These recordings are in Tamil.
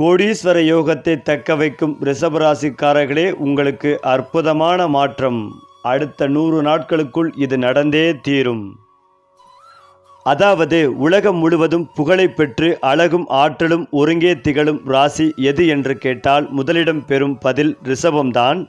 கோடீஸ்வர யோகத்தை தக்க வைக்கும் ரிஷபராசிக்காரர்களே உங்களுக்கு அற்புதமான மாற்றம். அடுத்த நூறு நாட்களுக்குள் இது நடந்தே தீரும். அதாவது உலகம் முழுவதும் புகழை பெற்று அழகும் ஆற்றலும் ஒருங்கே திகழும் ராசி எது என்று கேட்டால் முதலிடம் பெறும் பதில் ரிஷபம்தான்.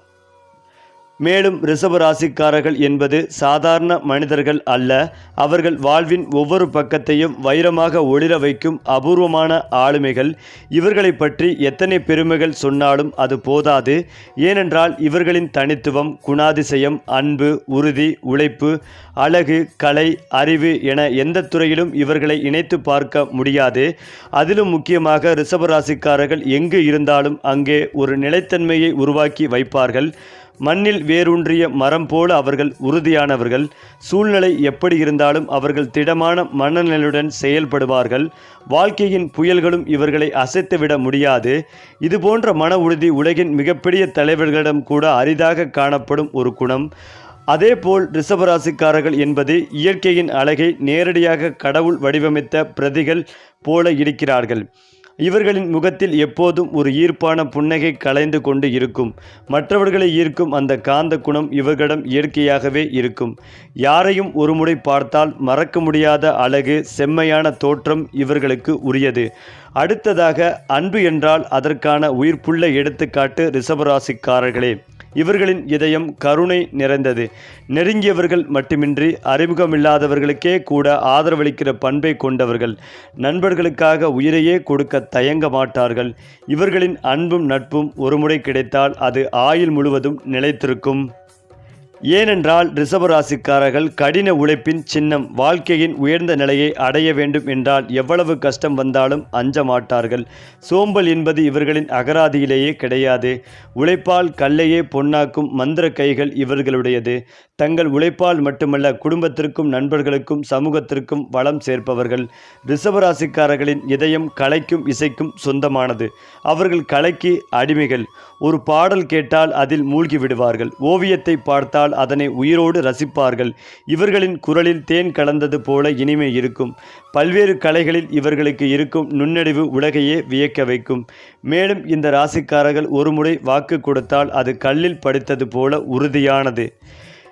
மேலும் ரிஷப ராசிக்காரர்கள் என்பது சாதாரண மனிதர்கள் அல்ல. அவர்கள் வாழ்வின் ஒவ்வொரு பக்கத்தையும் வைரமாக ஒளிர வைக்கும் அபூர்வமான ஆளுமைகள். இவர்களை பற்றி எத்தனை பெருமைகள் சொன்னாலும் அது போதாது. ஏனென்றால் இவர்களின் தனித்துவம் குணாதிசயம் அன்பு உறுதி உழைப்பு அழகு கலை அறிவு என எந்த துறையிலும் இவர்களை இணைத்து பார்க்க முடியாது. அதிலும் முக்கியமாக ரிஷபராசிக்காரர்கள் எங்கு இருந்தாலும் அங்கே ஒரு நிலைத்தன்மையை உருவாக்கி வைப்பார்கள். மண்ணில் வேரூன்றிய மரம் போல அவர்கள் உறுதியானவர்கள். சூழ்நிலை எப்படி இருந்தாலும் அவர்கள் திடமான மனநிலையுடன் செயல்படுவார்கள். வாழ்க்கையின் புயல்களும் இவர்களை அசைத்துவிட முடியாது. இதுபோன்ற மன உறுதி உலகின் மிகப்பெரிய தலைவர்களிடம் கூட அரிதாக காணப்படும் ஒரு குணம். அதேபோல் ரிஷபராசிக்காரர்கள் என்பது இயற்கையின் அழகை நேரடியாக கடவுள் வடிவமைத்த பிரதிகள் போல இருக்கிறார்கள். இவர்களின் முகத்தில் எப்போதும் ஒரு ஈர்ப்பான புன்னகை கலைந்து கொண்டு இருக்கும். மற்றவர்களை ஈர்க்கும் அந்த காந்த குணம் இவர்களிடம் இயற்கையாகவே இருக்கும். யாரையும் ஒருமுறை பார்த்தால் மறக்க முடியாத அழகு செம்மையான தோற்றம் இவர்களுக்கு உரியது. அடுத்ததாக அன்பு என்றால் அதற்கான உயிர்ப்புள்ள எடுத்துக்காட்டு ரிஷபராசிக்காரர்களே. இவர்களின் இதயம் கருணை நிறைந்தது. நெருங்கியவர்கள் மட்டுமின்றி அறிமுகமில்லாதவர்களுக்கே கூட ஆதரவளிக்கிற பண்பை கொண்டவர்கள். நண்பர்களுக்காக உயிரையே கொடுக்க தயங்க மாட்டார்கள். இவர்களின் அன்பும் நட்பும் ஒருமுறை கிடைத்தால் அது ஆயுள் முழுவதும் நிலைத்திருக்கும். ஏனென்றால் ரிஷபராசிக்காரர்கள் கடின உழைப்பின் சின்னம் வாழ்க்கையின் உயர்ந்த நிலையை அடைய வேண்டும் என்றால் எவ்வளவு கஷ்டம் வந்தாலும் அஞ்ச மாட்டார்கள். சோம்பல் என்பது இவர்களின் அகராதியிலேயே கிடையாது. உழைப்பால் கல்லையே பொன்னாக்கும் மந்திர கைகள் இவர்களுடையது. தங்கள் உழைப்பால் மட்டுமல்ல குடும்பத்திற்கும் நண்பர்களுக்கும் சமூகத்திற்கும் வளம் சேர்ப்பவர்கள். ரிஷபராசிக்காரர்களின் இதயம் கலைக்கும் இசைக்கும் சொந்தமானது. அவர்கள் கலைக்கு அடிமைகள். ஒரு பாடல் கேட்டால் அதில் மூழ்கி விடுவார்கள். ஓவியத்தை பார்த்தால் அதனை உயிரோடு ரசிப்பார்கள். இவர்களின் குரலில் தேன் கலந்தது போல இனிமை இருக்கும். பல்வேறு கலைகளில் இவர்களுக்கு இருக்கும் நுண்ணறிவு உலகையே வியக்க வைக்கும். மேலும் இந்த ராசிக்காரர்கள் ஒருமுறை வாக்கு கொடுத்தால் அது கல்லில் படித்தது போல உறுதியானது.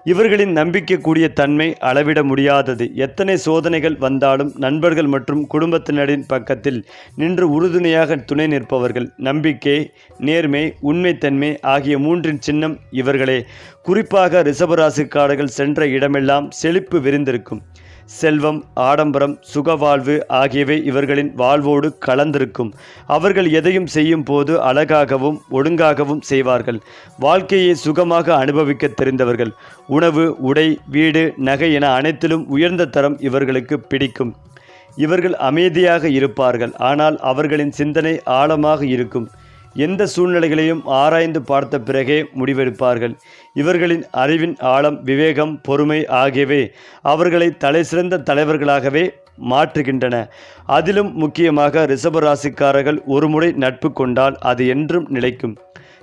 இவர்களின் நம்பிக்கைக்கூடிய தன்மை அளவிட முடியாதது. எத்தனை சோதனைகள் வந்தாலும் நண்பர்கள் மற்றும் குடும்பத்தினரின் பக்கத்தில் நின்று உறுதுணையாக துணை நிற்பவர்கள் நம்பிக்கை நேர்மை உண்மைத்தன்மை ஆகிய மூன்றின் சின்னம் இவர்களே. குறிப்பாக ரிசபராசிக்காரர்கள் சென்ற இடமெல்லாம் செழிப்பு விரிந்திருக்கும். செல்வம் ஆடம்பரம் சுகவாழ்வு ஆகியவை இவர்களின் வாழ்வோடு கலந்திருக்கும். அவர்கள் எதையும் செய்யும் போது அழகாகவும் ஒழுங்காகவும் செய்வார்கள். வாழ்க்கையை சுகமாக அனுபவிக்க தெரிந்தவர்கள். உணவு உடை வீடு நகை என அனைத்திலும் உயர்ந்த தரம் இவர்களுக்கு பிடிக்கும். இவர்கள் அமைதியாக இருப்பார்கள். ஆனால் அவர்களின் சிந்தனை ஆழமாக இருக்கும். எந்த சூழ்நிலைகளையும் ஆராய்ந்து பார்த்த பிறகே முடிவெடுப்பார்கள். இவர்களின் அறிவின் ஆழம் விவேகம் பொறுமை ஆகியவை அவர்களை தலைசிறந்த தலைவர்களாகவே மாற்றுகின்றன. அதிலும் முக்கியமாக ரிஷபராசிக்காரர்கள் ஒருமுறை நட்பு கொண்டால் அது என்றும் நிலைக்கும்.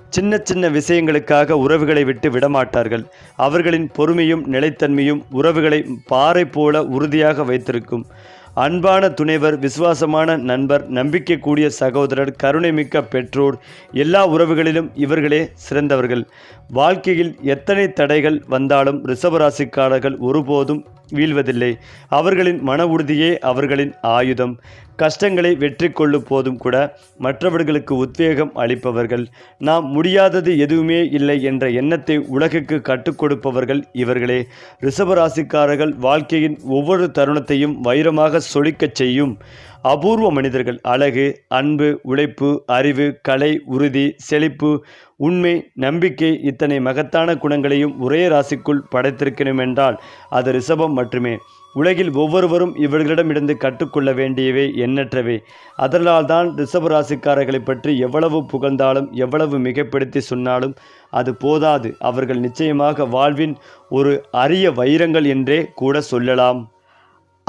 சின்ன சின்ன விஷயங்களுக்காக உறவுகளை விட்டு விடமாட்டார்கள். அவர்களின் பொறுமையும் நிலைத்தன்மையும் உறவுகளை பாறை போல உறுதியாக வைத்திருக்கும். அன்பான துணைவர் விசுவாசமான நண்பர் நம்பிக்கைக்கூடிய சகோதரர் கருணைமிக்க பெற்றோர் எல்லா உறவுகளிலும் இவர்களே சிறந்தவர்கள். வாழ்க்கையில் எத்தனை தடைகள் வந்தாலும் ரிஷபராசிக்காரர்கள் ஒருபோதும் வீழ்வதில்லை. அவர்களின் மன உறுதியே அவர்களின் ஆயுதம். கஷ்டங்களை வெற்றி கொள்ளும் போதும் கூட மற்றவர்களுக்கு உத்வேகம் அளிப்பவர்கள். நாம் முடியாதது எதுவுமே இல்லை என்ற எண்ணத்தை உலகுக்கு கற்றுக் கொடுப்பவர்கள் இவர்களே. ரிஷபராசிக்காரர்கள் வாழ்க்கையின் ஒவ்வொரு தருணத்தையும் வைரமாக சொலிக்கச் செய்யும் அபூர்வ மனிதர்கள். அழகு அன்பு உழைப்பு அறிவு கலை உறுதி செழிப்பு உண்மை நம்பிக்கை இத்தனை மகத்தான குணங்களையும் ஒரே ராசிக்குள் படைத்திருக்கணும் என்றால் அது ரிஷபம் மட்டுமே. உலகில் ஒவ்வொருவரும் இவர்களிடமிருந்து கற்றுக்கொள்ள வேண்டியவை எண்ணற்றவை. அதனால்தான் ரிஷப ராசிக்காரர்களை பற்றி எவ்வளவு புகழ்ந்தாலும் எவ்வளவு மிகப்படுத்தி சொன்னாலும் அது போதாது. அவர்கள் நிச்சயமாக வாழ்வின் ஒரு அரிய வைரங்கள் என்றே கூட சொல்லலாம்.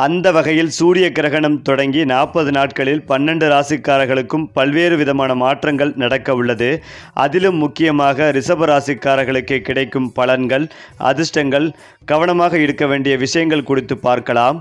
அந்த வகையில் சூரிய கிரகணம் தொடங்கி நாற்பது நாட்களில் பன்னெண்டு ராசிக்காரர்களுக்கும் பல்வேறு விதமான மாற்றங்கள் நடக்க உள்ளது. அதிலும் முக்கியமாக ரிஷப ராசிக்காரர்களுக்கு கிடைக்கும் பலன்கள் அதிர்ஷ்டங்கள் கவனமாக இருக்க வேண்டிய விஷயங்கள் குறித்து பார்க்கலாம்.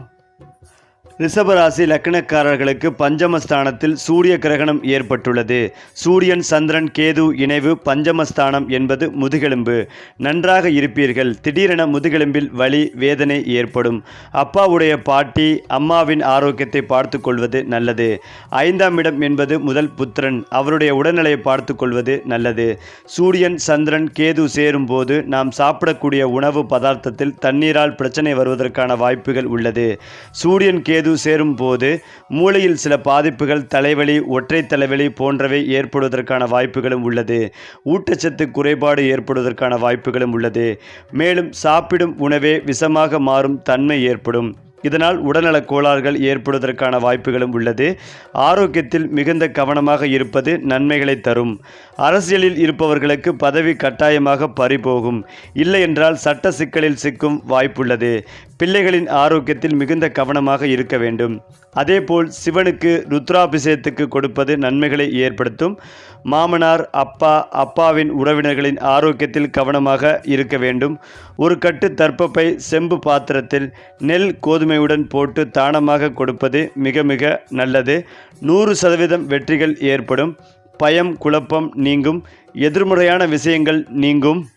ரிஷபராசி லக்னக்காரர்களுக்கு பஞ்சமஸ்தானத்தில் சூரிய கிரகணம் ஏற்பட்டுள்ளது. சூரியன் சந்திரன் கேது இணைவு பஞ்சமஸ்தானம் என்பது முதுகெலும்பு. நன்றாக இருப்பீர்கள். திடீரென முதுகெலும்பில் வலி வேதனை ஏற்படும். அப்பாவுடைய பாட்டி அம்மாவின் ஆரோக்கியத்தை பார்த்து கொள்வது நல்லது. ஐந்தாம் இடம் என்பது முதல் புத்திரன். அவருடைய உடல்நிலையை பார்த்து கொள்வது நல்லது. சூரியன் சந்திரன் கேது சேரும் போது நாம் சாப்பிடக்கூடிய உணவு பதார்த்தத்தில் தண்ணீரால் பிரச்சனை வருவதற்கான வாய்ப்புகள் உள்ளது. சூரியன் கேது சேரும் போது மூளையில் சில பாதிப்புகள் தலைவலி ஒற்றை தலைவலி போன்றவை ஏற்படுவதற்கான வாய்ப்புகளும் உள்ளது. ஊட்டச்சத்து குறைபாடு ஏற்படுவதற்கான வாய்ப்புகளும் உள்ளது. மேலும் சாப்பிடும் உணவே விஷமாக மாறும் தன்மை ஏற்படும். இதனால் உடல்நலக் கோளாறுகள் ஏற்படுவதற்கான வாய்ப்புகளும் உள்ளது. ஆரோக்கியத்தில் மிகுந்த கவனமாக இருப்பது நன்மைகளை தரும். அரசியலில் இருப்பவர்களுக்கு பதவி கட்டாயமாக பறிபோகும். இல்லை என்றால் சட்ட சிக்கலில் சிக்கும் வாய்ப்புள்ளது. பிள்ளைகளின் ஆரோக்கியத்தில் மிகுந்த கவனமாக இருக்க வேண்டும். அதேபோல் சிவனுக்கு ருத்ராபிஷேகத்துக்கு கொடுப்பது நன்மைகளை ஏற்படுத்தும். மாமனார் அப்பா அப்பாவின் உறவினர்களின் ஆரோக்கியத்தில் கவனமாக இருக்க வேண்டும். ஒரு கட்டு தர்ப்பப்பை செம்பு பாத்திரத்தில் நெல் கோதுமையுடன் போட்டு தானமாக கொடுப்பது மிக மிக நல்லது. நூறு சதவீதம் வெற்றிகள் ஏற்படும். பயம் குழப்பம் நீங்கும். எதிர்மறையான விஷயங்கள் நீங்கும்.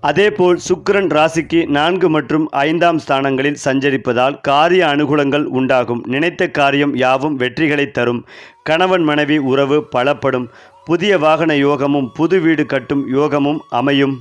அதேபோல் சுக்கிரன் ராசிக்கு நான்கு மற்றும் ஐந்தாம் ஸ்தானங்களில் சஞ்சரிப்பதால் காரிய அனுகூலங்கள் உண்டாகும். நினைத்த காரியம் யாவும் வெற்றிகளை தரும். கணவன் மனைவி உறவு பலப்படும். புதிய வாகன யோகமும் புது வீடு கட்டும் யோகமும் அமையும்.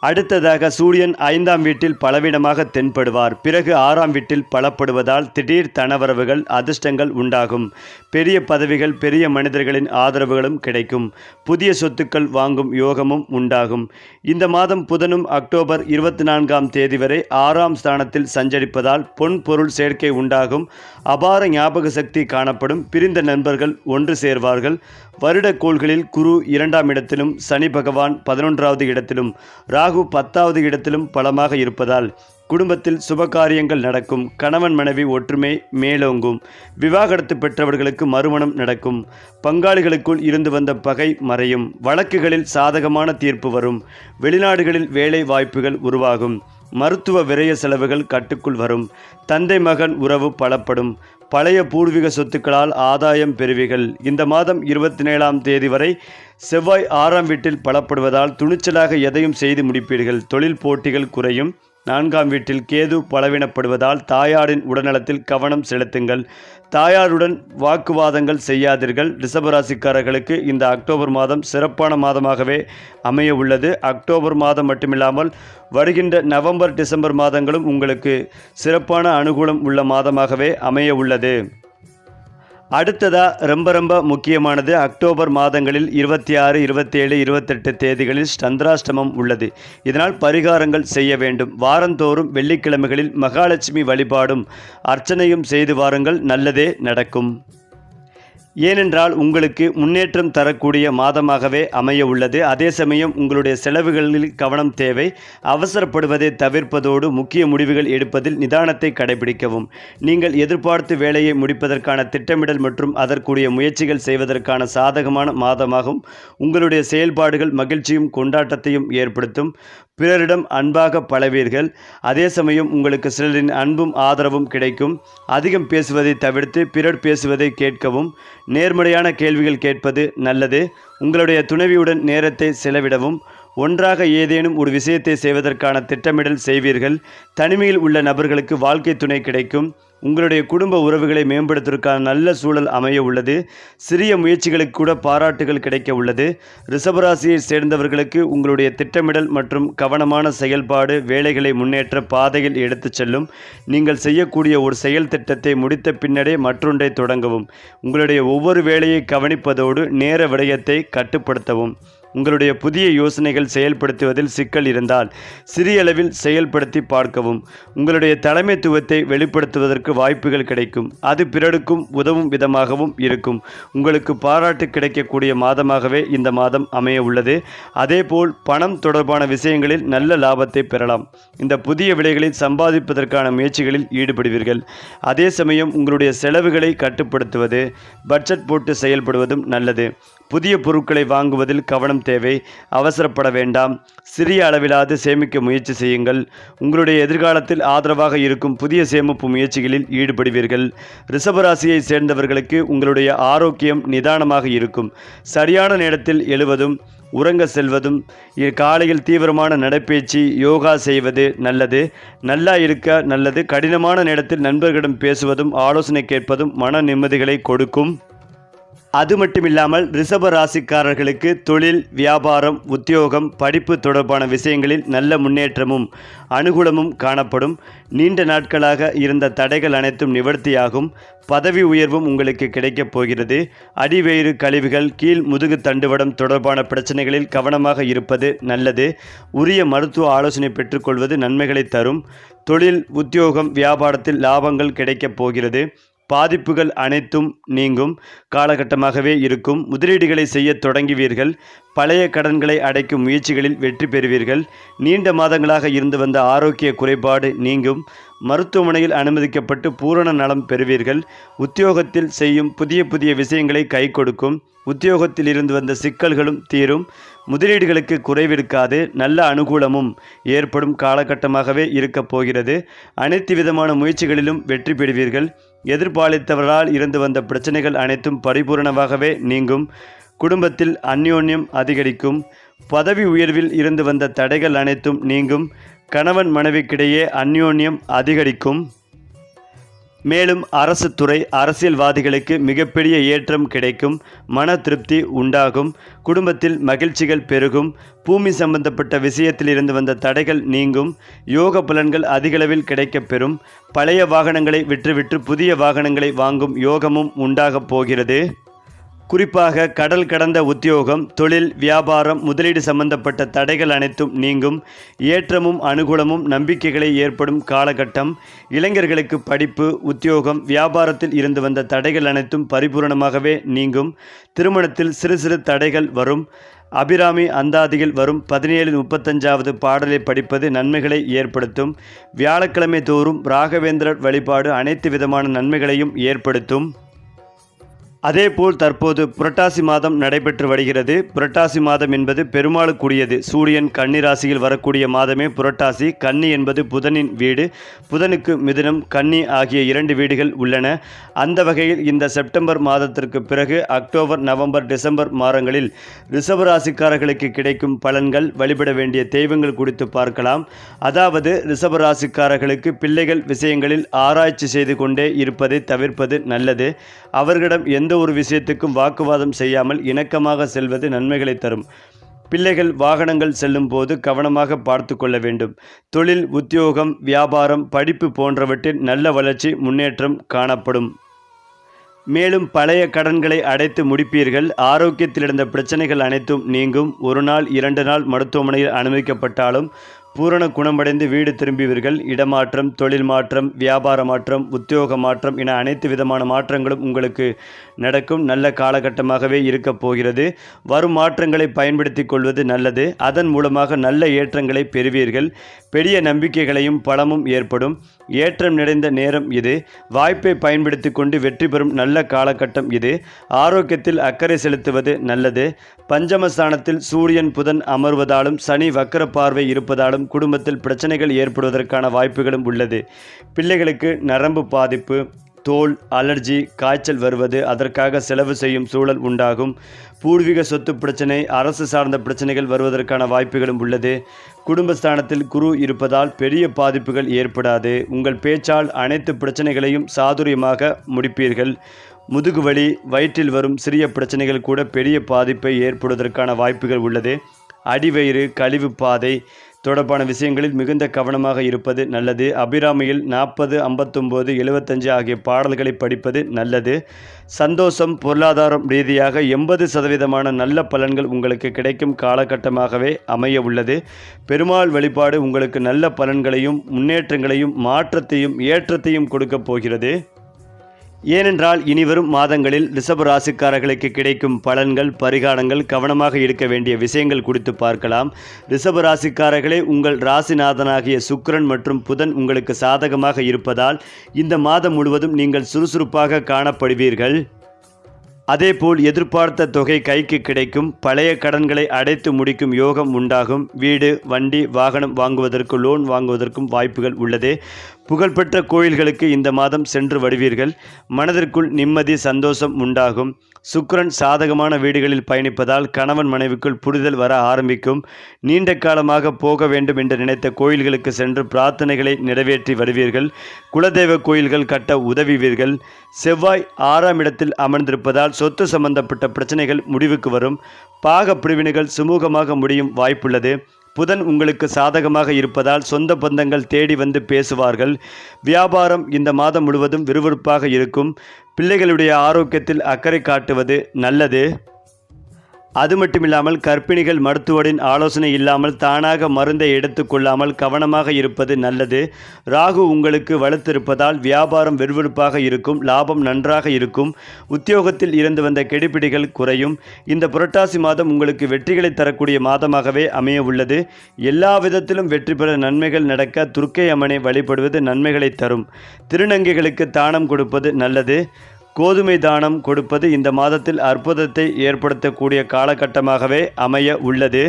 அடுத்ததாக சூரியன் ஐந்தாம் வீட்டில் பலவிடமாக தென்படுவார். பிறகு ஆறாம் வீட்டில் பலப்படுவதால் திடீர் தனவரவுகள் அதிர்ஷ்டங்கள் உண்டாகும். பெரிய பதவிகள் பெரிய மனிதர்களின் ஆதரவுகளும் கிடைக்கும். புதிய சொத்துக்கள் வாங்கும் யோகமும் உண்டாகும். இந்த மாதம் புதனும் அக்டோபர் இருபத்தி நான்காம் தேதி வரை ஆறாம் ஸ்தானத்தில் சஞ்சரிப்பதால் பொன் பொருள் சேர்க்கை உண்டாகும். அபார ஞாபக சக்தி காணப்படும். பிரிந்த நண்பர்கள் ஒன்று சேர்வார்கள். வருடக்கோள்களில் குரு இரண்டாம் இடத்திலும் சனி பகவான் பதினொன்றாவது இடத்திலும் ராகு பத்தாவது இடத்திலும் பலமாக இருப்பதால் குடும்பத்தில் சுபகாரியங்கள் நடக்கும் கணவன் மனைவி ஒற்றுமை மேலோங்கும் விவாகரத்து பெற்றவர்களுக்கு மறுமணம் நடக்கும் பங்காளிகளுக்குள் இருந்து வந்த பகை மறையும் வழக்குகளில் சாதகமான தீர்ப்பு வரும் வெளிநாடுகளில் வேலை வாய்ப்புகள் உருவாகும். மருத்துவ விரய செலவுகள் கட்டுக்குள் வரும். தந்தை மகன் உறவு பலப்படும். பழைய பூர்வீக சொத்துக்களால் ஆதாயம் பெறுவீர்கள். இந்த மாதம் இருபத்தி ஏழாம் தேதி வரை செவ்வாய் ஆறாம் வீட்டில் பலப்படுவதால் துணிச்சலாக எதையும் செய்து முடிப்பீர்கள். தொழில் போட்டிகள் குறையும். நான்காம் வீட்டில் கேது பலவீனப்படுவதால் தாயாரின் உடல்நலத்தில் கவனம் செலுத்துங்கள். தாயாருடன் வாக்குவாதங்கள் செய்யாதீர்கள். ரிஷபராசிக்காரர்களுக்கு இந்த அக்டோபர் மாதம் சிறப்பான மாதமாகவே அமைய உள்ளது அக்டோபர் மாதம் மட்டுமில்லாமல் வருகின்ற நவம்பர் டிசம்பர் மாதங்களும் உங்களுக்கு சிறப்பான அனுகூலம் உள்ள மாதமாகவே அமைய உள்ளது அடுத்ததா ரொம்ப ரொம்ப முக்கியமானது அக்டோபர் மாதங்களில் இருபத்தி ஆறு இருபத்தேழு இருபத்தெட்டு தேதிகளில் சந்திராஷ்டமம் உள்ளது. இதனால் பரிகாரங்கள் செய்ய வேண்டும். வாரந்தோறும் வெள்ளிக்கிழமைகளில் மகாலட்சுமி வழிபாடும் அர்ச்சனையும் செய்து வாருங்கள். நல்லதே நடக்கும். ஏனென்றால் உங்களுக்கு முன்னேற்றம் தரக்கூடிய மாதமாகவே அமைய உள்ளது. அதே சமயம் உங்களுடைய செலவுகளில் கவனம் தேவை. அவசரப்படுவதை தவிர்ப்பதோடு முக்கிய முடிவுகள் எடுப்பதில் நிதானத்தை கடைபிடிக்கவும். நீங்கள் எதிர்பார்த்து வேலையை முடிப்பதற்கான திட்டமிடல் மற்றும் அதற்குரிய முயற்சிகள் செய்வதற்கான சாதகமான மாதமாகும். உங்களுடைய செயல்பாடுகள் மகிழ்ச்சியும் கொண்டாட்டத்தையும் ஏற்படுத்தும். பிறரிடம் அன்பாக பழவீர்கள். அதே சமயம் உங்களுக்கு சிலரின் அன்பும் ஆதரவும் கிடைக்கும். அதிகம் பேசுவதை தவிர்த்து பிறர் பேசுவதை கேட்கவும் நேர்மறையான கேள்விகள் கேட்பது நல்லது. உங்களுடைய துணைவியுடன் நேரத்தை செலவிடவும் ஒன்றாக ஏதேனும் ஒரு விஷயத்தை செய்வதற்கான திட்டமிடல் செய்வீர்கள். தனிமையில் உள்ள நபர்களுக்கு வாழ்க்கை துணை கிடைக்கும். உங்களுடைய குடும்ப உறவுகளை மேம்படுத்துவதற்கான நல்ல சூழல் அமைய உள்ளது. சிறிய முயற்சிகளுக்கு கூட பாராட்டுகள் கிடைக்க உள்ளது. ரிஷபராசியை சேர்ந்தவர்களுக்கு உங்களுடைய திட்டமிடல் மற்றும் கவனமான செயல்பாடு வேலைகளை முன்னேற்ற பாதையில் எடுத்துச் செல்லும். நீங்கள் செய்யக்கூடிய ஒரு செயல் திட்டத்தை முடித்த பின்னரே மற்றொன்றை தொடங்கவும். உங்களுடைய ஒவ்வொரு வேலையை கவனிப்பதோடு நேர விடயத்தை கட்டுப்படுத்தவும். உங்களுடைய புதிய யோசனைகள் செயல்படுத்துவதில் சிக்கல் இருந்தால் சிறிய அளவில் செயல்படுத்தி பார்க்கவும். உங்களுடைய தலைமைத்துவத்தை வெளிப்படுத்துவதற்கு வாய்ப்புகள் கிடைக்கும். அது பிறருக்கும் உதவும் விதமாகவும் இருக்கும். உங்களுக்கு பாராட்டு கிடைக்கக்கூடிய மாதமாகவே இந்த மாதம் அமைய உள்ளது. அதேபோல் பணம் தொடர்பான விஷயங்களில் நல்ல லாபத்தை பெறலாம். இந்த புதிய விலைகளை சம்பாதிப்பதற்கான முயற்சிகளில் ஈடுபடுவீர்கள். அதே சமயம் உங்களுடைய செலவுகளை கட்டுப்படுத்துவது பட்ஜெட் போட்டு செயல்படுவதும் நல்லது. புதிய பொருட்களை வாங்குவதில் கவனம் தேவை. அவசரப்பட வேண்டாம். சிறிய அளவிலாவது சேமிக்க முயற்சி செய்யுங்கள். உங்களுடைய எதிர்காலத்தில் ஆதரவாக இருக்கும் புதிய சேமிப்பு முயற்சிகளில் ஈடுபடுவீர்கள். ரிஷபராசியை சேர்ந்தவர்களுக்கு உங்களுடைய ஆரோக்கியம் நிதானமாக இருக்கும். சரியான நேரத்தில் எழுவதும் உறங்க செல்வதும் காலையில் தீவிரமான நடைப்பயிற்சி யோகா செய்வது நல்லது. நல்லா இருக்க நல்லது. கடினமான நேரத்தில் நண்பர்களிடம் பேசுவதும் ஆலோசனை கேட்பதும் மன நிம்மதிகளை கொடுக்கும். அது மட்டுமில்லாமல் ரிஷப ராசிக்காரர்களுக்கு தொழில் வியாபாரம் உத்தியோகம் படிப்பு தொடர்பான விஷயங்களில் நல்ல முன்னேற்றமும் அனுகூலமும் காணப்படும். நீண்ட நாட்களாக இருந்த தடைகள் அனைத்தும் நிவர்த்தியாகும். பதவி உயர்வும் உங்களுக்கு கிடைக்கப் போகிறது. அடிவயிறு கழிவுகள் கீழ் முதுகு தண்டுவடம் தொடர்பான பிரச்சனைகளில் கவனமாக இருப்பது நல்லது. உரிய மருத்துவ ஆலோசனை பெற்றுக்கொள்வது நன்மைகளை தரும். தொழில் உத்தியோகம் வியாபாரத்தில் லாபங்கள் கிடைக்கப் போகிறது. பாதிப்புகள் அனைத்தும் நீங்கும். காலகட்டமாகவே இருக்கும். முதலீடுகளை செய்ய தொடங்குவீர்கள். பழைய கடன்களை அடைக்கும் முயற்சிகளில் வெற்றி பெறுவீர்கள். நீண்ட மாதங்களாக இருந்து வந்த ஆரோக்கிய குறைபாடு நீங்கும். மருத்துவமனையில் அனுமதிக்கப்பட்டு பூரண நலம் பெறுவீர்கள். உத்தியோகத்தில் செய்யும் புதிய புதிய விஷயங்களை கை கொடுக்கும். உத்தியோகத்தில் இருந்து வந்த சிக்கல்களும் தீரும். முதலீடுகளுக்கு குறைவிருக்காது. நல்ல அனுகூலமும் ஏற்படும் காலகட்டமாகவே இருக்கப் போகிறது. அனைத்து விதமான முயற்சிகளிலும் வெற்றி பெறுவீர்கள். எதிர்பாலித்தவர்களால் இருந்து வந்த பிரச்சனைகள் அனைத்தும் பரிபூரணமாகவே நீங்கும். குடும்பத்தில் அந்யோன்யம் அதிகரிக்கும். பதவி உயர்வில் இருந்து வந்த தடைகள் அனைத்தும் நீங்கும். கணவன் மனைவிக்கிடையே அந்யோன்யம் அதிகரிக்கும். மேலும் அரசு துறை அரசியல்வாதிகளுக்கு மிகப்பெரிய ஏற்றம் கிடைக்கும் மன திருப்தி உண்டாகும் குடும்பத்தில் மகிழ்ச்சிகள் பெருகும் பூமி சம்பந்தப்பட்ட விஷயத்தில் இருந்து வந்த தடைகள் நீங்கும் யோக பலன்கள் அதிகளவில் கிடைக்கப் பெறும் பழைய வாகனங்களை விற்றுவிட்டு புதிய வாகனங்களை வாங்கும் யோகமும் உண்டாகப் போகிறது. குறிப்பாக கடல் கடந்த உத்தியோகம் தொழில் வியாபாரம் முதலீடு சம்பந்தப்பட்ட தடைகள் அனைத்தும் நீங்கும். ஏற்றமும் அனுகூலமும் நம்பிக்கைகளை ஏற்படும் காலகட்டம். இளைஞர்களுக்கு படிப்பு உத்தியோகம் வியாபாரத்தில் இருந்து வந்த தடைகள் அனைத்தும் பரிபூரணமாகவே நீங்கும். திருமணத்தில் சிறு சிறு தடைகள் வரும். அபிராமி அந்தாதியில் வரும் பதினேழு முப்பத்தஞ்சாவது பாடலை படிப்பது நன்மைகளை ஏற்படுத்தும். வியாழக்கிழமை தோறும் ராகவேந்திரர் வழிபாடு அனைத்து விதமான நன்மைகளையும் ஏற்படுத்தும். அதேபோல் தற்போது புரட்டாசி மாதம் நடைபெற்று வருகிறது. புரட்டாசி மாதம் என்பது பெருமாளுக்குரியது. சூரியன் கன்னி ராசியில் வரக்கூடிய மாதமே புரட்டாசி. கன்னி என்பது புதனின் வீடு. புதனுக்கு மிதுனம் கன்னி ஆகிய இரண்டு வீடுகள் உள்ளன. அந்த வகையில் இந்த செப்டம்பர் மாதத்திற்கு பிறகு அக்டோபர் நவம்பர் டிசம்பர் மாதங்களில் ரிஷபராசிக்காரர்களுக்கு கிடைக்கும் பலன்கள் வழிபட வேண்டிய தெய்வங்கள் குறித்து பார்க்கலாம். அதாவது ரிஷபராசிக்காரர்களுக்கு பிள்ளைகள் விஷயங்களில் ஆராய்ச்சி செய்து கொண்டே இருப்பதை தவிர்ப்பது நல்லது. அவர்களிடம் எந்த ஒரு விஷயத்துக்கும் வாக்குவாதம் செய்யாமல் இணக்கமாக செல்வது நன்மைகளை தரும். பிள்ளைகள் வாகனங்கள் செல்லும் போது கவனமாக பார்த்து கொள்ள வேண்டும். தொழில் உத்தியோகம் வியாபாரம் படிப்பு போன்றவற்றில் நல்ல வளர்ச்சி முன்னேற்றம் காணப்படும். மேலும் பழைய கடன்களை அடைத்து முடிப்பீர்கள். ஆரோக்கியத்தில் இருந்த பிரச்சனைகள் அனைத்தும் நீங்கும். ஒரு நாள் இரண்டு நாள் மருத்துவமனையில் அனுமதிக்கப்பட்டாலும் பூரண குணமடைந்து வீடு திரும்புவீர்கள் இடமாற்றம் தொழில் மாற்றம் வியாபார மாற்றம் உத்தியோக மாற்றம் என அனைத்து விதமான மாற்றங்களும் உங்களுக்கு நடக்கும். நல்ல காலகட்டமாகவே இருக்கப் போகிறது. வரும் மாற்றங்களை பயன்படுத்தி கொள்வது நல்லது. அதன் மூலமாக நல்ல ஏற்றங்களை பெறுவீர்கள். பெரிய நம்பிக்கைகளையும் பலமும் ஏற்படும். ஏற்றம் நிறைந்த நேரம் இது. வாய்ப்பை பயன்படுத்தி கொண்டு வெற்றி பெறும் நல்ல காலகட்டம் இது. ஆரோக்கியத்தில் அக்கறை செலுத்துவது நல்லது. பஞ்சமஸ்தானத்தில் சூரியன் புதன் அமர்வதாலும் சனி வக்கர பார்வை இருப்பதாலும் குடும்பத்தில் பிரச்சனைகள் ஏற்படுவதற்கான வாய்ப்புகளும் உள்ளது. பிள்ளைகளுக்கு நரம்பு பாதிப்பு தோல் அலர்ஜி காய்ச்சல் வருவது அதற்காக செலவு செய்யும் சூழல் உண்டாகும். பூர்வீக சொத்து பிரச்சனை அரசு சார்ந்த பிரச்சனைகள் வருவதற்கான வாய்ப்புகளும் உள்ளது. குடும்பஸ்தானத்தில் குரு இருப்பதால் பெரிய பாதிப்புகள் ஏற்படாது. உங்கள் பேச்சால் அனைத்து பிரச்சனைகளையும் சாதுரியமாக முடிப்பீர்கள். முதுகுவலி வயிற்றில் வரும் சிறிய பிரச்சனைகள் கூட பெரிய பாதிப்பை ஏற்படுவதற்கான வாய்ப்புகள் உள்ளது. அடிவயிறு கழிவு பாதை தொடர்பான விஷயங்களில் மிகுந்த கவனமாக இருப்பது நல்லது. அபிராமியில் நாற்பது ஐம்பத்தொம்போது எழுபத்தஞ்சு ஆகிய பாடல்களை படிப்பது நல்லது. சந்தோஷம் பொருளாதாரம் ரீதியாக எண்பது சதவீதமான நல்ல பலன்கள் உங்களுக்கு கிடைக்கும் காலகட்டமாகவே அமைய உள்ளது. பெருமாள் வழிபாடு உங்களுக்கு நல்ல பலன்களையும் முன்னேற்றங்களையும் மாற்றத்தையும் ஏற்றத்தையும் கொடுக்கப் போகிறது. ஏனென்றால் இனிவரும் மாதங்களில் ரிஷப ராசிக்காரர்களுக்கு கிடைக்கும் பலன்கள் பரிகாரங்கள் கவனமாக இருக்க வேண்டிய விஷயங்கள் குறித்து பார்க்கலாம். ரிஷப ராசிக்காரர்களே உங்கள் ராசிநாதனாகிய சுக்கரன் மற்றும் புதன் உங்களுக்கு சாதகமாக இருப்பதால் இந்த மாதம் முழுவதும் நீங்கள் சுறுசுறுப்பாக காணப்படுவீர்கள். அதேபோல் எதிர்பார்த்த தொகை கைக்கு கிடைக்கும் பழைய கடன்களை அடைத்து முடிக்கும் யோகம் உண்டாகும். வீடு வண்டி வாகனம் வாங்குவதற்கு லோன் வாங்குவதற்கும் வாய்ப்புகள் உள்ளது. புகழ்பெற்ற கோயில்களுக்கு இந்த மாதம் சென்று வருவீர்கள். மனதிற்குள் நிம்மதி சந்தோஷம் உண்டாகும். சுக்கரன் சாதகமான வீடுகளில் பயணிப்பதால் கணவன் மனைவிக்குள் புரிதல் வர ஆரம்பிக்கும். நீண்ட காலமாக போக வேண்டும் என்று நினைத்த கோயில்களுக்கு சென்று பிரார்த்தனைகளை நிறைவேற்றி வருவீர்கள். குலதெய்வ கோயில்கள் கட்ட உதவிவீர்கள். செவ்வாய் ஆறாம் இடத்தில் அமர்ந்திருப்பதால் சொத்து சம்பந்தப்பட்ட பிரச்சனைகள் முடிவுக்கு வரும். பாக பிரிவினைகள் சுமூகமாக முடியும் வாய்ப்புள்ளது. புதன் உங்களுக்கு சாதகமாக இருப்பதால் சொந்த பந்தங்கள் தேடி வந்து பேசுவார்கள். வியாபாரம் இந்த மாதம் முழுவதும் விறுவிறுப்பாக இருக்கும். பிள்ளைகளுடைய ஆரோக்கியத்தில் அக்கறை காட்டுவது நல்லது. அது மட்டுமில்லாமல் கர்ப்பிணிகள் மருத்துவரின் ஆலோசனை இல்லாமல் தானாக மருந்தை எடுத்துக்கொள்ளாமல் கவனமாக இருப்பது நல்லது. ராகு உங்களுக்கு வலுத்திருப்பதால் வியாபாரம் விறுவிறுப்பாக இருக்கும் லாபம் நன்றாக இருக்கும். உத்தியோகத்தில் இருந்து வந்த கெடுபிடிகள் குறையும். இந்த புரட்டாசி மாதம் உங்களுக்கு வெற்றிகளை தரக்கூடிய மாதமாகவே அமைய உள்ளது. எல்லா விதத்திலும் வெற்றி பெற நன்மைகள் நடக்க துர்க்கை அம்மனை வழிபடுவது நன்மைகளை தரும். திருநங்கைகளுக்கு தானம் கொடுப்பது நல்லது. கோதுமை தானம் கொடுப்பது இந்த மாதத்தில் அற்புதத்தை ஏற்படுத்தக்கூடிய காலகட்டமாகவே அமைய உள்ளது.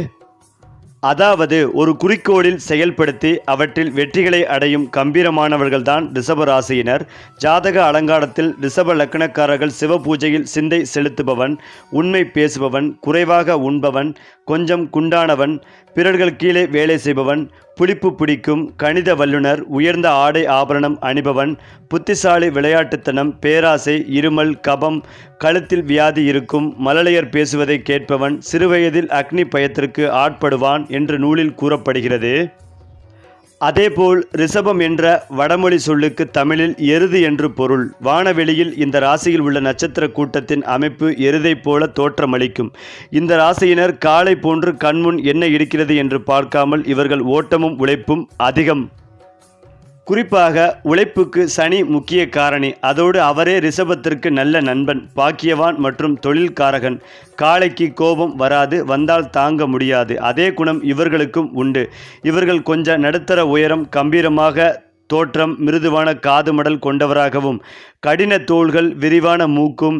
அதாவது ஒரு குறிக்கோளில் செயல்படுத்தி அவற்றில் வெற்றிகளை அடையும் கம்பீரமானவர்கள்தான் ரிஷபராசியினர். ஜாதக அலங்காரத்தில் ரிஷப லக்னக்காரர்கள் சிவ பூஜையில் சிந்தை செலுத்துபவன் உண்மை பேசுபவன் குறைவாக உண்பவன் கொஞ்சம் குண்டானவன் பிறர்கள் கீழே வேலை செய்பவன் புளிப்பு பிடிக்கும் கணித வல்லுனர் உயர்ந்த ஆடை ஆபரணம் அணிபவன் புத்திசாலி விளையாட்டுத்தனம் பேராசை இருமல் கபம் கழுத்தில் வியாதி இருக்கும் மலலையர் பேசுவதை கேட்பவன் சிறுவயதில் அக்னி பயத்திற்கு ஆட்படுவான் என்று நூலில் கூறப்படுகிறது. அதேபோல் ரிஷபம் என்ற வடமொழி சொல்லுக்கு தமிழில் எருது என்று பொருள். வானவெளியில் இந்த ராசியில் உள்ள நட்சத்திர கூட்டத்தின் அமைப்பு எருதைப் போல தோற்றமளிக்கும். இந்த ராசியினர் காலை போன்று கண்முன் என்ன இருக்கிறது என்று பார்க்காமல் இவர்கள் ஓட்டமும் உழைப்பும் அதிகம். குறிப்பாக உழைப்புக்கு சனி முக்கிய காரணி. அதோடு அவரே ரிஷபத்திற்கு நல்ல நண்பன் பாக்கியவான் மற்றும் தொழில்காரகன். காளைக்கு கோபம் வராது வந்தால் தாங்க முடியாது. அதே குணம் இவர்களுக்கும் உண்டு. இவர்கள் கொஞ்சம் நடுத்தர உயரம் கம்பீரமாக தோற்றம் மிருதுவான காது மடல் கொண்டவராகவும் கடின தோள்கள் விரிவான மூக்கும்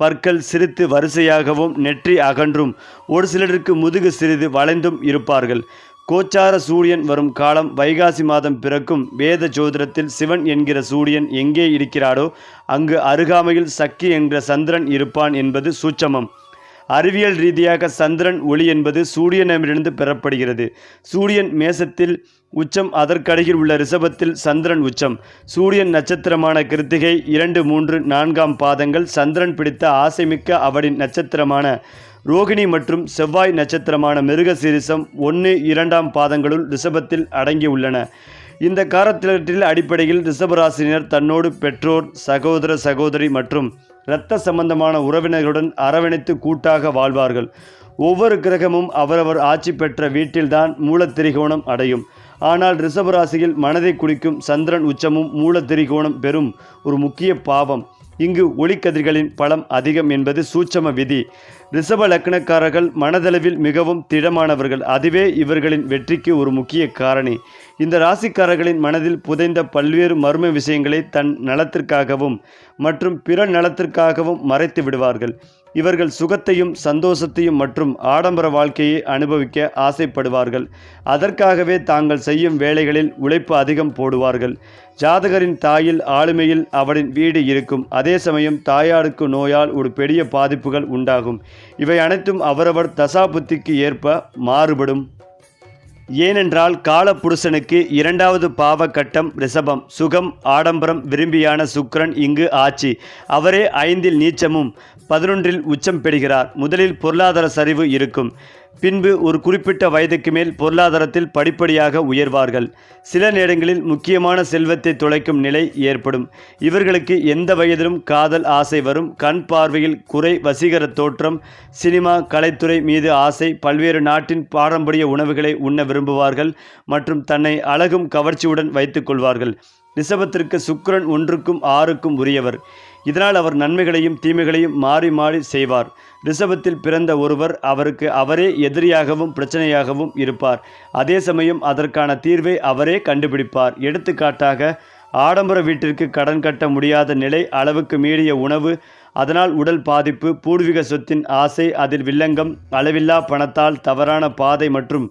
பற்கள் சிரித்து வரிசையாகவும் நெற்றி அகன்றும். ஒரு சிலருக்கு முதுகு சிறிது வளைந்தும் இருப்பார்கள். கோச்சார சூரியன் வரும் காலம் வைகாசி மாதம் பிறக்கும். வேத ஜோதிடத்தில் சிவன் என்கிற சூரியன் எங்கே இருக்கிறாரோ அங்கு அருகாமையில் சக்கி என்ற சந்திரன் இருப்பான் என்பது சூட்சமம். அறிவியல் ரீதியாக சந்திரன் ஒளி என்பது சூரியனிடமிருந்து பெறப்படுகிறது. சூரியன் மேசத்தில் உச்சம் அதற்கருகில் உள்ள ரிஷபத்தில் சந்திரன் உச்சம். சூரியன் நட்சத்திரமான கிருத்திகை இரண்டு மூன்று நான்காம் பாதங்கள் சந்திரன் பிடித்த ஆசைமிக்க அவரின் நட்சத்திரமான ரோகிணி மற்றும் செவ்வாய் நட்சத்திரமான மிருகசீரிசம் ஒன்று இரண்டாம் பாதங்களுள் ரிஷபத்தில் அடங்கியுள்ளன இந்த காரத்திலற்றில் அடிப்படையில் ரிஷபராசினியர் தன்னோடு பெற்றோர் சகோதர சகோதரி மற்றும் இரத்த சம்பந்தமான உறவினர்களுடன் அரவணைத்து கூட்டாக வாழ்வார்கள். ஒவ்வொரு கிரகமும் அவரவர் ஆட்சி பெற்ற வீட்டில்தான் மூலத்திரிகோணம் அடையும். ஆனால் ரிஷபராசியில் மனதை குடிக்கும் சந்திரன் உச்சமும் மூலத்திரிகோணம் பெறும் ஒரு முக்கிய பாவம். இங்கு ஒளிக்கதிர்களின் பலம் அதிகம் என்பது சூட்சம விதி. ரிஷப லக்னக்காரர்கள் மனதளவில் மிகவும் திடமானவர்கள். அதுவே இவர்களின் வெற்றிக்கு ஒரு முக்கிய காரணி. இந்த ராசிக்காரர்களின் மனதில் புதைந்த பல்வேறு மர்ம விஷயங்களை தன் நலத்திற்காகவும் மற்றும் பிற நலத்திற்காகவும் மறைத்து விடுவார்கள். இவர்கள் சுகத்தையும் சந்தோஷத்தையும் மற்றும் ஆடம்பர வாழ்க்கையை அனுபவிக்க ஆசைப்படுவார்கள். அதற்காகவே தாங்கள் செய்யும் வேலைகளில் உழைப்பு அதிகம் போடுவார்கள். ஜாதகரின் தாயில் ஆளுமையில் அவரின் வீடு இருக்கும். அதே சமயம் தாயாருக்கு நோயால் ஒரு பெரிய பாதிப்புகள் உண்டாகும். இவை அனைத்தும் அவரவர் தசாபுத்திக்கு ஏற்ப மாறுபடும். ஏனென்றால் காலப்புருஷனுக்கு இரண்டாவது பாவ கட்டம் ரிஷபம் சுகம் ஆடம்பரம் விரும்பியான சுக்கிரன் இங்கு ஆட்சி. அவரே ஐந்தில் நீச்சமும் பதினொன்றில் உச்சம் பெறுகிறார். முதலில் பொருளாதார சரிவு இருக்கும். பின்பு ஒரு குறிப்பிட்ட வயதுக்கு மேல் பொருளாதாரத்தில் படிப்படியாக உயர்வார்கள். சில நேரங்களில் முக்கியமான செல்வத்தை தொலைக்கும் நிலை ஏற்படும். இவர்களுக்கு எந்த வயதிலும் காதல் ஆசை வரும். கண் பார்வையில் குறை வசீகர தோற்றம் சினிமா கலைத்துறை மீது ஆசை பல்வேறு நாட்டின் பாரம்பரிய உணவுகளை உண்ண விரும்புவார்கள் மற்றும் தன்னை அழகும் கவர்ச்சியுடன் வைத்துக் கொள்வார்கள். ரிஷபத்திற்கு சுக்கரன் ஒன்றுக்கும் ஆறுக்கும் உரியவர். இதனால் அவர் நன்மைகளையும் தீமைகளையும் மாறி மாறி செய்வார். ரிஷபத்தில் பிறந்த ஒருவர் அவருக்கு அவரே எதிரியாகவும் பிரச்சனையாகவும் இருப்பார். அதே சமயம் அதற்கான தீர்வை அவரே கண்டுபிடிப்பார். எடுத்துக்காட்டாக ஆடம்பர வீட்டிற்கு கடன் கட்ட முடியாத நிலை அளவுக்கு மீறிய உணவு அதனால் உடல் பாதிப்பு பூர்வீக சொத்தின் ஆசை அதில் வில்லங்கம் அளவில்லா பணத்தால் தவறான பாதை மற்றும்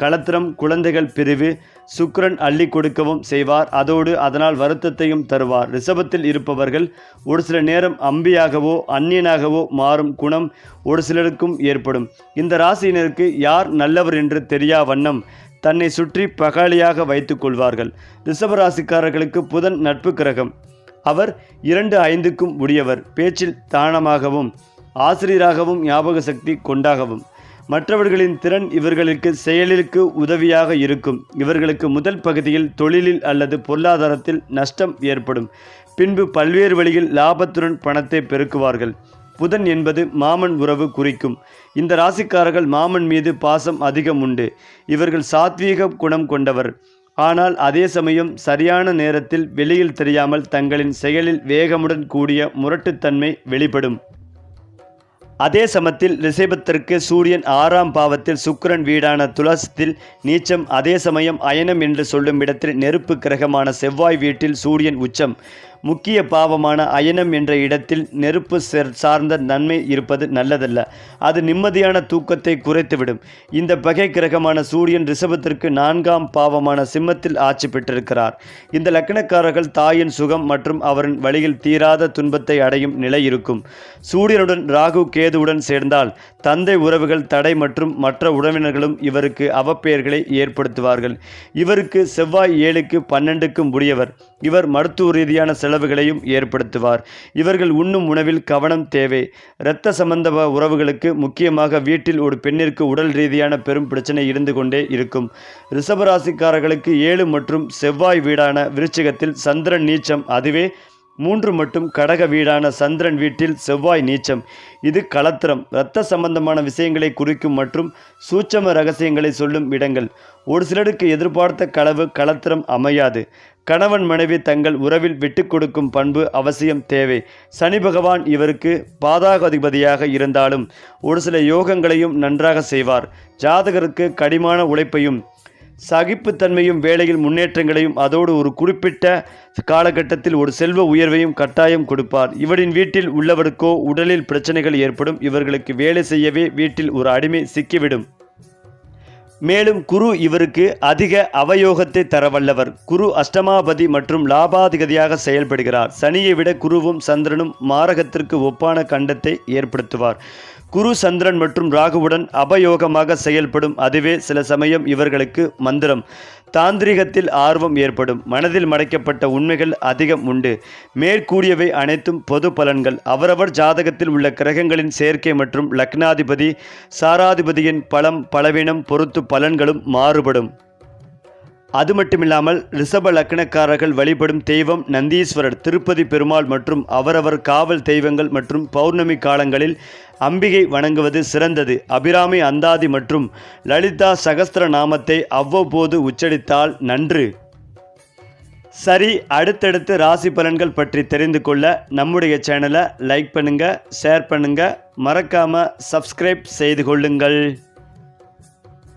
களத்திரம் குழந்தைகள் பிரிவு சுக்ரன் அள்ளி கொடுக்கவும் செய்வார். அதோடு அதனால் வருத்தத்தையும் தருவார். ரிஷபத்தில் இருப்பவர்கள் ஒரு சில நேரம் அம்பியாகவோ அந்நியனாகவோ மாறும் குணம் ஒரு சிலருக்கும் ஏற்படும். இந்த ராசியினருக்கு யார் நல்லவர் என்று தெரியா வண்ணம் தன்னை சுற்றி பகாளியாக வைத்துக் கொள்வார்கள். ரிஷபராசிக்காரர்களுக்கு புதன் நட்பு கிரகம். அவர் இரண்டு ஐந்துக்கும் உடையவர் பேச்சில் தானமாகவும் ஆசிரியராகவும் ஞாபக சக்தி கொண்டாகவும். மற்றவர்களின் திறன் இவர்களுக்கு செயலிற்கு உதவியாக இருக்கும். இவர்களுக்கு முதல் பகுதியில் தொழிலில் அல்லது பொருளாதாரத்தில் நஷ்டம் ஏற்படும். பின்பு பல்வேறு வழியில் லாபத்துடன் பணத்தை பெருக்குவார்கள். புதன் என்பது மாமன் உறவு குறிக்கும். இந்த ராசிக்காரர்கள் மாமன் மீது பாசம் அதிகம் உண்டு. இவர்கள் சாத்வீக குணம் கொண்டவர். ஆனால் அதே சமயம் சரியான நேரத்தில் வெளியில் தெரியாமல் தங்களின் செயலில் வேகமுடன் கூடிய முரட்டுத்தன்மை வெளிப்படும். அதே சமத்தில் ரிஷபத்திற்கு சூரியன் ஆறாம் பாவத்தில் சுக்கிரன் வீடான துளசத்தில் நீச்சம் அதே சமயம் அயனம் என்று சொல்லும் இடத்தில் நெருப்பு கிரகமான செவ்வாய் வீட்டில் சூரியன் உச்சம். முக்கிய பாவமான அயனம் என்ற இடத்தில் நெருப்பு சார்ந்த நன்மை இருப்பது நல்லதல்ல. அது நிம்மதியான தூக்கத்தை குறைத்துவிடும். இந்த பகை கிரகமான சூரியன் ரிஷபத்திற்கு நான்காம் பாவமான சிம்மத்தில் ஆட்சி பெற்றிருக்கிறார். இந்த லக்னக்காரர்கள் தாயின் சுகம் மற்றும் அவரின் வழியில் தீராத துன்பத்தை அடையும் நிலை இருக்கும். சூரியனுடன் ராகு கேதுவுடன் சேர்ந்தால் தந்தை உறவுகள் தடை மற்றும் மற்ற உறவினர்களும் இவருக்கு அவப்பெயர்களை ஏற்படுத்துவார்கள். இவருக்கு செவ்வாய் ஏழுக்கு பன்னெண்டுக்கும் உரியவர். இவர் மருத்துவ ரீதியான செலவுகளையும் ஏற்படுத்துவார். இவர்கள் உண்ணும் உணவில் கவனம் தேவை. இரத்த சம்பந்த உறவுகளுக்கு முக்கியமாக வீட்டில் ஒரு பெண்ணிற்கு உடல் ரீதியான பெரும் பிரச்சனை இருந்து கொண்டே இருக்கும். ரிஷபராசிக்காரர்களுக்கு ஏழு மற்றும் செவ்வாய் வீடான விருச்சிகத்தில் சந்திரன் நீச்சம் அதுவே மூன்று மட்டும் கடக வீடான சந்திரன் வீட்டில் செவ்வாய் நீச்சம். இது களத்திரம் இரத்த சம்பந்தமான விஷயங்களை குறிக்கும் மற்றும் சூட்சம ரகசியங்களை சொல்லும் இடங்கள். ஒரு சிலருக்கு எதிர்பார்த்த களவு களத்திரம் அமையாது. கணவன் மனைவி தங்கள் உறவில் விட்டு கொடுக்கும் பண்பு அவசியம் தேவை. சனி பகவான் இவருக்கு பாதாகாதிபதியாக இருந்தாலும் ஒரு சில யோகங்களையும் நன்றாக செய்வார். ஜாதகருக்கு கடிமான உழைப்பையும் சகிப்புத்தன்மையும் வேலையில் முன்னேற்றங்களையும் அதோடு ஒரு குறிப்பிட்ட காலகட்டத்தில் ஒரு செல்வ உயர்வையும் கட்டாயம் கொடுப்பார். இவரின் வீட்டில் உள்ளவருக்கோ உடலில் பிரச்சனைகள் ஏற்படும். இவர்களுக்கு வேலை செய்யவே வீட்டில் ஒரு அடிமை சிக்கிவிடும். மேலும் குரு இவருக்கு அதிக அவயோகத்தை தரவல்லவர். குரு அஷ்டமாபதி மற்றும் லாபாதிபதியாக செயல்படுகிறார். சனியை விட குருவும் சந்திரனும் மாரகத்திற்கு ஒப்பான கண்டத்தை ஏற்படுத்துவார். குரு சந்திரன் மற்றும் ராகுவுடன் அபயோகமாக செயல்படும் அதுவே சில சமயம் இவர்களுக்கு மந்திரம். தாந்திரிகத்தில் ஆர்வம் ஏற்படும். மனதில் மடைக்கப்பட்ட உண்மைகள் அதிகம் உண்டு. மேற்கூடியவை அனைத்தும் பொது பலன்கள். அவரவர் ஜாதகத்தில் உள்ள கிரகங்களின் சேர்க்கை மற்றும் லக்னாதிபதி சாராதிபதியின் பலம் பலவீனம் பொறுத்து பலன்களும் மாறுபடும். அது மட்டுமில்லாமல் ரிஷப லக்னக்காரர்கள் வழிபடும் தெய்வம் நந்தீஸ்வரர் திருப்பதி பெருமாள் மற்றும் அவரவர் காவல் தெய்வங்கள் மற்றும் பௌர்ணமி காலங்களில் அம்பிகை வணங்குவது சிறந்தது. அபிராமி அந்தாதி மற்றும் லலிதா சகஸ்திர நாமத்தை அவ்வப்போது உச்சரித்தால் நன்று. சரி அடுத்தடுத்து ராசி பலன்கள் பற்றி தெரிந்து கொள்ள நம்முடைய சேனலை லைக் பண்ணுங்கள் ஷேர் பண்ணுங்கள் மறக்காமல் சப்ஸ்கிரைப் செய்து கொள்ளுங்கள்.